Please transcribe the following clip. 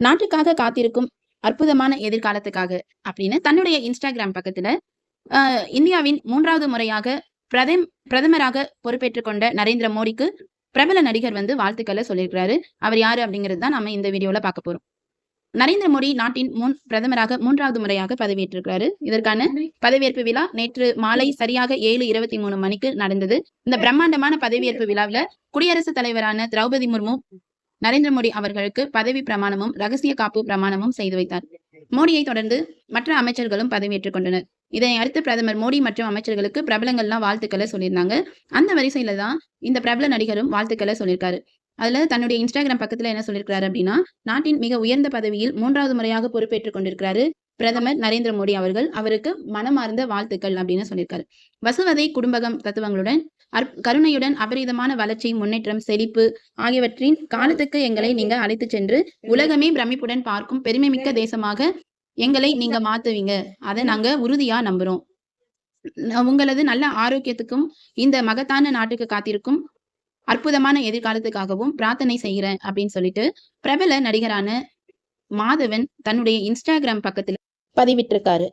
நாட்டுக்காக காத்திருக்கும் அற்புதமான எதிர்காலத்துக்காக அப்படின்னு தன்னுடைய இன்ஸ்டாகிராம் பக்கத்துல இந்தியாவின் மூன்றாவது முறையாக பிரதம் பிரதமராக பொறுப்பேற்றுக் கொண்ட நரேந்திர மோடிக்கு பிரபல நடிகர் வந்து வாழ்த்துக்களை சொல்லியிருக்கிறாரு. அவர் யாரு அப்படிங்கிறது தான் நம்ம இந்த வீடியோல பார்க்க போறோம். நரேந்திர மோடி நாட்டின் முன் பிரதமராக மூன்றாவது முறையாக பதவியேற்றிருக்கிறாரு. இதற்கான பதவியேற்பு விழா நேற்று மாலை சரியாக ஏழு இருபத்தி மூணு மணிக்கு நடந்தது. இந்த பிரம்மாண்டமான பதவியேற்பு விழாவில் குடியரசுத் தலைவரான திரௌபதி முர்மு நரேந்திர மோடி அவர்களுக்கு பதவி பிரமாணமும் ரகசிய காப்பு பிரமாணமும் செய்து வைத்தார். மோடியை தொடர்ந்து மற்ற அமைச்சர்களும் பதவியேற்றுக் கொண்டனர். இதனை அடுத்து பிரதமர் மோடி மற்றும் அமைச்சர்களுக்கு பிரபலங்கள்லாம் வாழ்த்துக்களை சொல்லியிருந்தாங்க. அந்த வரிசையில தான் இந்த பிரபல நடிகரும் வாழ்த்துக்களை சொல்லியிருக்காரு. அதுல தன்னுடைய இன்ஸ்டாகிராம் பக்கத்துல என்ன சொல்லியிருக்காரு அப்படின்னா நாட்டின் மிக உயர்ந்த பதவியில் மூன்றாவது முறையாக பொறுப்பேற்றுக் கொண்டிருக்கிறாரு பிரதமர் நரேந்திர மோடி அவர்கள் அவருக்கு மனமார்ந்த வாழ்த்துக்கள் அப்படின்னு சொல்லியிருக்காரு. வசுவதை குடும்பகம் தத்துவங்களுடன் கருணையுடன் அபரிதமான வளர்ச்சி முன்னேற்றம் செழிப்பு ஆகியவற்றின் காலத்துக்கு எங்களை நீங்க அழைத்து சென்று உலகமே பிரமிப்புடன் பார்க்கும் பெருமைமிக்க தேசமாக எங்களை நீங்க மாத்துவீங்க. அதை நாங்க உறுதியா நம்புறோம். உங்களது நல்ல ஆரோக்கியத்துக்கும் இந்த மகத்தான நாட்டுக்கு காத்திருக்கும் அற்புதமான எதிர்காலத்துக்காகவும் பிரார்த்தனை செய்கிறேன் அப்படின்னு சொல்லிட்டு பிரபல நடிகரான மாதவன் தன்னுடைய இன்ஸ்டாகிராம் பக்கத்துல பதிவிட்டிருக்காரு.